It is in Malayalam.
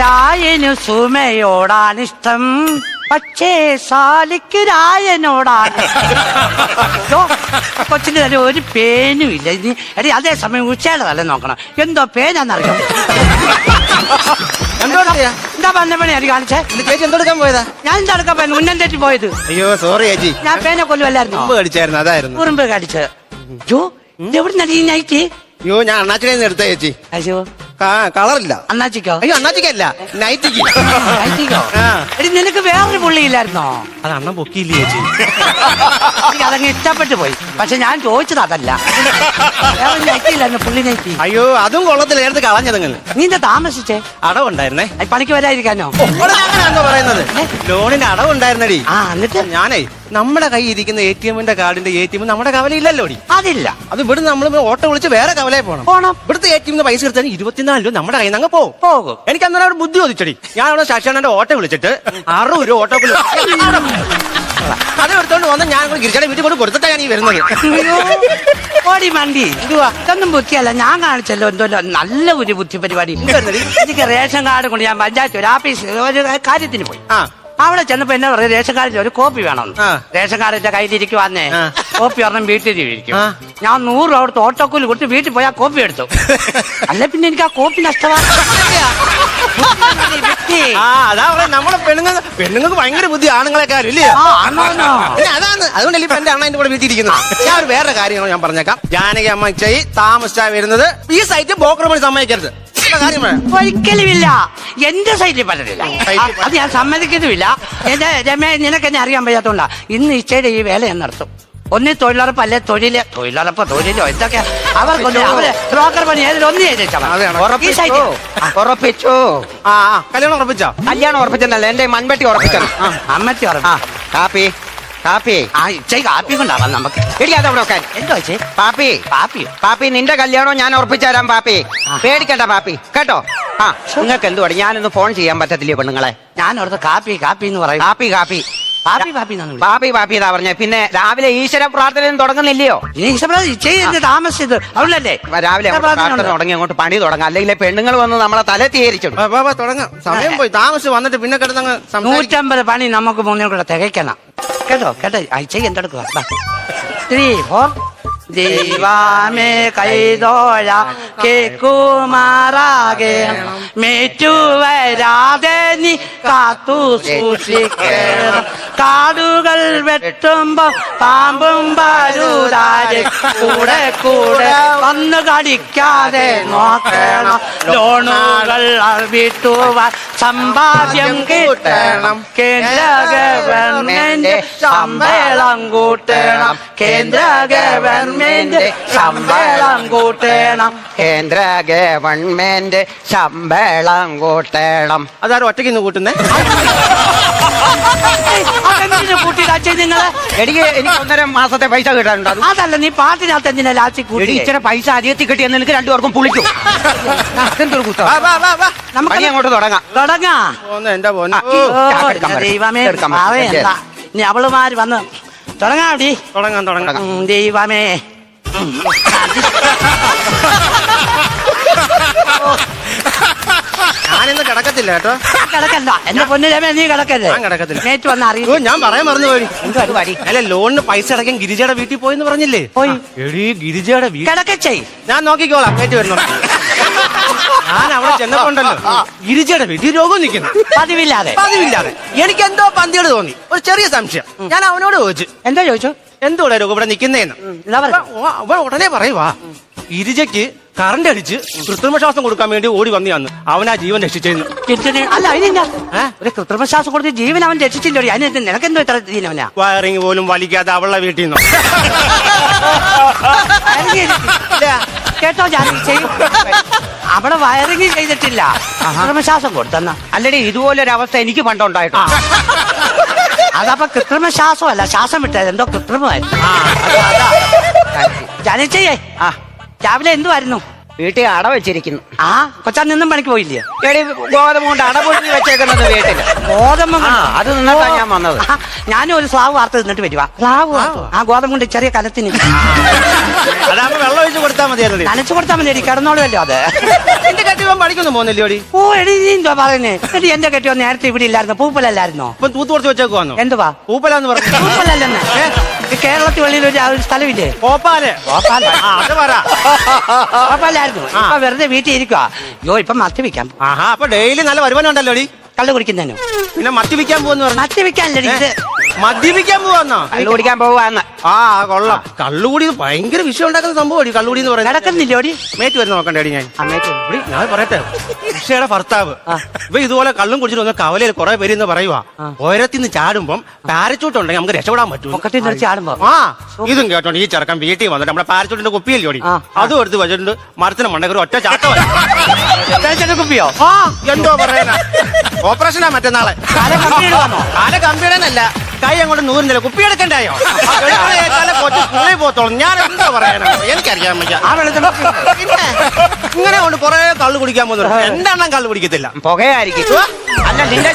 രായനു സുമയോടാണിഷ്ടം പക്ഷേ സാലിക്ക് രായനോടാണ്. കൊച്ചിന് തന്നെ ഒരു പേനും ഇല്ല. ഇനി എടി അതേസമയം ഉച്ചയുടെ തല നോക്കണം. എന്തോ പേനാന്നറിയാം? എന്തോ പറഞ്ഞ പണി അടി കാണിച്ചേ? ചേച്ചി എന്തെടുക്കാൻ പോയതാ? ഞാൻ എന്താ എടുക്കാൻ പോയത്? ഉന്നം തെറ്റി പോയത്. അയ്യോ സോറി ചേച്ചി. ഞാൻ പേനെ കൊല്ലുമല്ലായിരുന്നു കടിച്ചായിരുന്നു അതായിരുന്നു. കുറുമ്പ് കടിച്ചത്. ജോ എവിടെ നടി നൈറ്റ് അയ്യോ ഞാൻ അണ്ണാച്ചിനെ എടുത്ത ചേച്ചി. അയ്യോ. കളറില്ല അണ്ണാച്ചിക്കോ അയ്യോ അണ്ണാച്ചിക്കല്ല നൈറ്റിക്ക് നൈറ്റിക്കോ ആ. എടി നിനക്ക് വേറൊരു പുള്ളിയില്ലായിരുന്നോ അത് അണ്ണൻ പൊക്കിയില്ലേ ചേച്ചി എനിക്ക് അതങ്ങ് ഇഷ്ടപ്പെട്ടു പോയി പക്ഷെ ഞാൻ ചോദിച്ചത് അതല്ല വേറെ നൈറ്റിയില്ലായിരുന്നു പുള്ളി നൈറ്റി അയ്യോ അതും കൊള്ളത്തില്ല എടുത്ത് കളഞ്ഞതങ്ങനെ നീ എന്താ താമസിച്ചേ അടവുണ്ടായിരുന്നേ അത് പണിക്ക് വരാതിരിക്കാനോ ഇവിടെ അങ്ങനെയാണോ പറയുന്നത് ലോണിന് അടവുണ്ടായിരുന്നടി ആ എന്നിട്ട് ഞാനേ നമ്മുടെ കൈ ഇരിക്കുന്ന എ ടി എമ്മിന്റെ കാർഡിന്റെ എ ടി എം നമ്മുടെ കവലയില്ലല്ലോ അതില്ല. അത് ഇവിടുന്ന് നമ്മൾ ഓട്ടോ വിളിച്ച് വേറെ കവലയിൽ പോകണം പോണം. ഇവിടുത്തെ എ ടി എം പൈസ എടുത്താൽ ഇരുപത്തിനാല് രൂപ നമ്മുടെ കയ്യിൽ നിന്ന് അങ്ങ് പോകും. പോകും. എനിക്ക് അന്നേരം അവിടെ ബുദ്ധി ചോദിച്ചടി ഞാൻ അവിടെ ശശാനന്റെ ഓട്ടോ വിളിച്ചിട്ട് അറുപത് രൂപ ഓട്ടോ അത് എടുത്തോണ്ട് വന്ന് ഞാൻ ഗിരിജയുടെ വീട്ടിൽ കൊണ്ട് കൊടുത്തിട്ടാണ് ഞാൻ ഈ വരുന്നത്. ഓടി മണ്ടി. എന്തുവാ? ഇതൊന്നും ബുദ്ധിയല്ല. ഞാൻ കാണിച്ചല്ലോ എന്തോ നല്ല ഒരു ബുദ്ധി പരിപാടി എനിക്ക് റേഷൻ കാർഡ് കൊണ്ട് ഞാൻ പഞ്ചായത്ത് ഒരു ആഫീസ് ഒരു കാര്യത്തിന് പോയി. ആ. അവിടെ ചെന്നപ്പോ എന്നാ പറയാ റേഷൻ കാർഡിൽ ഒരു കോപ്പി വേണമെന്ന്. ആ. റേഷൻ കാർഡ് എന്റെ കയ്യിലിരിക്കും വന്നേ കോപ്പി ഒരെണ്ണം വീട്ടിൽ ഇരിക്കും ഞാൻ നൂറ് രൂപ അവിടുത്തെ ഓട്ടോക്കൂലി കൊടുത്ത് വീട്ടിൽ പോയി ആ കോപ്പി എടുത്തു. അല്ലെ പിന്നെ എനിക്ക് ആ കോപ്പി നഷ്ടമാണ് ആ അതാ പറയുന്നത് നമ്മളെ പെണ്ണുങ്ങൾ പെണ്ണുങ്ങൾക്ക് ഭയങ്കര ബുദ്ധി ആണുങ്ങളെക്കാരും ഇല്ലേ? അതാണ് അതുകൊണ്ടല്ലേ ഇപ്പൊ എന്റെ അണ്ണ എന്റെ കൂടെ ഞാൻ ഒരു വേറെ കാര്യങ്ങൾ ഞാൻ പറഞ്ഞേക്കാം. ജാനകി അമ്മ ചെയ് താമസിച്ചാ വരുന്നത്. ഈ സൈറ്റ് ബ്രോക്കർ പണി സമ്മതിക്കരുത്. കാര്യം പറയാം. ഒരിക്കലുമില്ല. എന്റെ സൈറ്റിൽ പറഞ്ഞില്ല സൈറ്റിൽ അത് ഞാൻ സമ്മതിക്കുന്നുമില്ല എന്റെ രമേ നിനക്ക് എന്നെ അറിയാൻ വയ്യാത്തോണ്ടാ. ഇന്ന് ഇച്ചയുടെ ഈ വേല ഞാൻ നടത്തും. ഒന്നി തൊഴിലുറപ്പ് അല്ലെ തൊഴിൽ തൊഴിലുറപ്പ് തൊഴിലോ എന്തൊക്കെ. അവർക്കൊന്നും അവർ ബ്രോക്കർ പണി ഏതിൽ ഒന്ന് ചെയ്തേച്ചാ ഈ സൈറ്റിൽ. ഉറപ്പിച്ചു? ആ ആ. കല്യാണം ഉറപ്പിച്ചോ? കല്യാണം ഉറപ്പിച്ചെന്നല്ല എന്റെ മൺപെട്ടി ഉറപ്പിച്ചു അമ്മത്തി അമ്മച്ചി ഉറപ്പ് കാപ്പി. കാപ്പി ആ ഇച്ചൈ കാപ്പി കൊണ്ടാവാം നമുക്ക്. എടി അവിടെ വെക്കാൻ. എന്തോ ചേ പാപ്പി. പാപ്പിയോ? പാപ്പി നിന്റെ കല്യാണം ഞാൻ ഉറപ്പിച്ചു തരാം പാപ്പി. പേടിക്കണ്ട പാപ്പി. കേട്ടോ? ആ നിങ്ങൾക്ക് എന്തുവാണ് ഞാനൊന്ന് ഫോൺ ചെയ്യാൻ പറ്റത്തില്ലേ പെണ്ണുങ്ങളെ? ഞാൻ അവിടുത്തെ കാപ്പി കാപ്പി എന്ന് പറയും. കാപ്പി കാപ്പി. പാപ്പി പാപ്പി. പാപ്പി പാപ്പി എന്നാ പറഞ്ഞ. പിന്നെ രാവിലെ ഈശ്വര പ്രാർത്ഥനയും തുടങ്ങുന്നില്ലയോ? ഇച്ചൈ താമസിച്ചത്. അവളല്ലേ രാവിലെ പ്രാർത്ഥന പ്രാർത്ഥന തുടങ്ങി അങ്ങോട്ട് പണി തുടങ്ങാം. അല്ലെങ്കിൽ പെണ്ണുങ്ങൾ വന്ന് നമ്മളെ തല തീരിച്ചിടും വാ, വാ, വാ, സമയം പോയി. താമസിച്ച് വന്നിട്ട് പിന്നെ കിടന്നങ്ങ് സംസാരിക്കും. നൂറ്റമ്പത് പണി നമുക്ക് മൂന്നിനും കൂടെ തികയ്ക്കണം. കേട്ടോ കേട്ടോ അയച്ച എന്തെടുക്കുക. ത്രീ ഫോർ ദൈവമേ കൈതോഴ കേക്കുമാറാകെ മേറ്റുവരാതെ നീ കാത്തു സൂക്ഷിക്കണം. കാടുകൾ വെട്ടുമ്പോ പാമ്പും പരുതാരെ കൂടെ കൂടെ വന്നു കടിക്കാതെ നോക്കണം. ലോണുകൾ വിട്ടുവാൻ സമ്പാദ്യം കൂട്ടണം. കേന്ദ്ര ഗവൺമെന്റ് ശമ്പളം കൂട്ടണം. കേന്ദ്ര ഗവൺമെന്റ് ശമ്പളം കൂട്ടണം. കേന്ദ്ര ഗവൺമെന്റ് ശമ്പളം കൂട്ടണം. അതാരും ഒറ്റയ്ക്ക് ഇന്ന് കൂട്ടുന്നേ? എനിക്ക് എനിക്ക് ഒന്നര മാസത്തെ പൈസ കിട്ടാനുണ്ട്. അത് അതല്ല നീ പാട്ടിനകത്ത് എന്തിനാ ലാച്ചി കൂട്ടി ഇച്ചിരി പൈസ അധികത്തിൽ കിട്ടിയെന്ന് എനിക്ക് രണ്ടുപേർക്കും പുളിക്കും. കുത്തം. നമുക്ക് അങ്ങോട്ട് തുടങ്ങാം. തുടങ്ങാം. ദൈവമേ ഇനി അവളുമാര് വന്ന് തുടങ്ങാടി തുടങ്ങാം തുടങ്ങാം. ഉം, ദൈവമേ. ഞാനിന്ന് കിടക്കത്തില്ല കേട്ടോ. കിടക്കണ്ട. എന്റെ പൊന്നിരമേ നീ കിടക്കല്ലേ ഞാൻ കിടക്കത്തില്ല. നേറ്റ് വന്ന് ഓ ഞാൻ പറയാൻ മറന്നു പോയി. എന്ത് പരിപാടി അല്ല ലോണിന് പൈസ അടയ്ക്കാൻ ഗിരിജയുടെ വീട്ടിൽ പോയെന്ന് പറഞ്ഞില്ലേ? പോയി. എടീ ഗിരിജയുടെ വീട്ടിൽ കിടക്കച്ചേ ഞാൻ നോക്കിക്കോളാം കേട്ട് വരുന്നു. ഞാൻ അവിടെ ചെന്നപ്പോണ്ടല്ലോ. ഗിരിജയുടെ വീട്ടിൽ രോഗം നിൽക്കുന്നു. പതിവില്ലാതെ. പതിവില്ലാതെ. എനിക്ക് എന്തോ പന്തിയോട് തോന്നി. ഒരു ചെറിയ സംശയം. ഞാൻ അവനോട് ചോദിച്ചു. എന്താ ചോദിച്ചു? എന്തോടെ രോഗം ഇവിടെ നിൽക്കുന്നേന്ന്? ഉടനെ പറയുവാ ഗിരിജയ്ക്ക് കറണ്ട് അടിച്ച് കൃത്രിമ ശ്വാസം കൊടുക്കാൻ വേണ്ടി ഓടി വന്നിയാന്ന്. അവനാ ജീവൻ രക്ഷിച്ചെന്ന് അല്ല അതിനെന്താ? ഒരു കൃത്രിമ ശ്വാസം കൊടുത്ത് ജീവൻ അവൻ രക്ഷിച്ചില്ലോ അതിന് നിനക്കെന്തോ ഇത്ര ദീനവനാ വയറിങ് പോലും വലിക്കാതെ അവളെ വീട്ടിൽ നിന്നോ? കേട്ടോ ഞാൻ അവളെ അവിടെ വയറിങ് ചെയ്തിട്ടില്ല. കൃത്രിമ ശ്വാസം കൊടുത്തെന്ന. അല്ലടി ഇതുപോലൊരു അവസ്ഥ എനിക്ക് പണ്ടുണ്ടായിട്ടോ അതപ്പൊ കൃത്രിമ ശ്വാസമല്ല ശ്വാസം വിട്ടത് എന്തോ കൃത്രിമമായിരുന്നു. ജാനിച്ചേ ആ. രാവിലെ എന്തുവായിരുന്നു? വീട്ടിൽ അട വെച്ചിരിക്കുന്നു. ആ കൊച്ചാൻ നിന്നും പണിക്ക് പോയില്ലേ? എടി ഗോതമ്പ് കൊണ്ട് അട പൊളി വെച്ചേക്കുന്നത് വീട്ടിൽ. ഗോതമ്പ് ആ അത് നിന്നിട്ടാ ഞാൻ വന്നത്. ആ, ഞാനും ഒരു സ്ലാവ് വാർത്ത നിന്നിട്ട് വരുവാ സ്ലാവ് ആ ഗോതമ്പ് കൊണ്ട് ചെറിയ കലത്തിന്. അതാകുമ്പോ വെള്ളം ഒഴിച്ച് കൊടുത്താൽ മതിയായിരുന്നു. നനച്ചു കൊടുത്താൽ മതി കിടന്നോളുമല്ലോ അത്. എന്റെ കട്ടി പണിക്കൊന്നും പോകുന്നില്ലോടി ഓ എടി നീ എന്തോ പറയുന്നേ? എടി എന്റെ കെട്ടിയോ നേരത്തെ ഇവിടെ ഇല്ലായിരുന്നു. പൂപ്പലല്ലായിരുന്നോ? ഇപ്പൊ തൂത്ത് കുറച്ച് വെച്ചേക്കുവാന്നോ? എന്തുവാ? പൂപ്പലാന്ന് പറഞ്ഞു. പൂപ്പലല്ലെന്ന്. കേരളത്തിൽ വെളിയിൽ ഒരു ആ ഒരു സ്ഥലമില്ലേ? പോപ്പാൽ ഭോപ്പാൽ. ആ അത് പറ. ഭോപ്പാലായിരുന്നു. ഇപ്പൊ വെറുതെ വീട്ടിൽ ഇരിക്കുക അയ്യോ ഇപ്പൊ വിൽക്കാം. ആഹാ അപ്പൊ ഡെയിലി നല്ല വരുമാനം ഉണ്ടല്ലോടി? കള്ളു കുടിക്കുന്നതിനു പിന്നെ മത്തി വിൽക്കാൻ പോവെന്ന് പറഞ്ഞു. മത്തി വിൽക്കാനല്ലേ ഇത് മദ്യപിക്കാൻ പോവാന്ന? കള്ളു കുടിക്കാൻ പോവാന്ന്. ആ കൊള്ളാം. കള്ളുകൂടി ഭയങ്കര വിഷയം ഉണ്ടാക്കുന്ന സംഭവം കള്ളുകൂടി എന്ന് പറയുന്നത്. നടക്കുന്നില്ലോടി? മേറ്റ് വരുന്ന നോക്കണ്ടേടി ഞാൻ. ഇവിടെ ഞാൻ പറയട്ടെ. ഉഷയുടെ ഭർത്താവ്. ഇപ്പൊ ഇതുപോലെ കള്ളും കുടിച്ചിട്ട് വന്ന കവലയിൽ കുറെ പേര് എന്ന് പറയുവാ. ഉയരത്തിൽ നിന്ന് ചാടുമ്പം പാരച്ചൂട്ട് ഉണ്ടെങ്കിൽ നമുക്ക് രക്ഷപ്പെടാൻ പറ്റും ആ ഇതും കേട്ടോണ്ട് ഈ ചെറുക്കൻ വീട്ടിൽ വന്നിട്ട് നമ്മുടെ പാരച്ചൂട്ടിന്റെ കുപ്പിയിൽ ജോടി അതും എടുത്ത് വെച്ചിട്ടുണ്ട് മരത്തിന് മണ്ടക്കൊരു ഒറ്റ ചാട്ടം കുപ്പിയോ? ആ എന്തോ പറയാനാ ഓപ്പറേഷനാ മറ്റന്നാളെ. കാല കമ്പിയുടെന്നല്ല കൈ അങ്ങോട്ട് നൂറിനില്ല കുപ്പി എടുക്കണ്ടായോ? സ്കൂളിൽ പോത്തോളും ഞാൻ എന്താ പറയാനോ എനിക്കറിയാൻ വെള്ളത്തിൽ പിന്നെ ഇങ്ങനെ കൊണ്ട് കുറെ കള്ളു കുടിക്കാൻ പോകുന്നു എന്താണെന്നും കള്ളു കുടിക്കത്തില്ല? പുകയായിരിക്കും. അല്ല നിന്റെ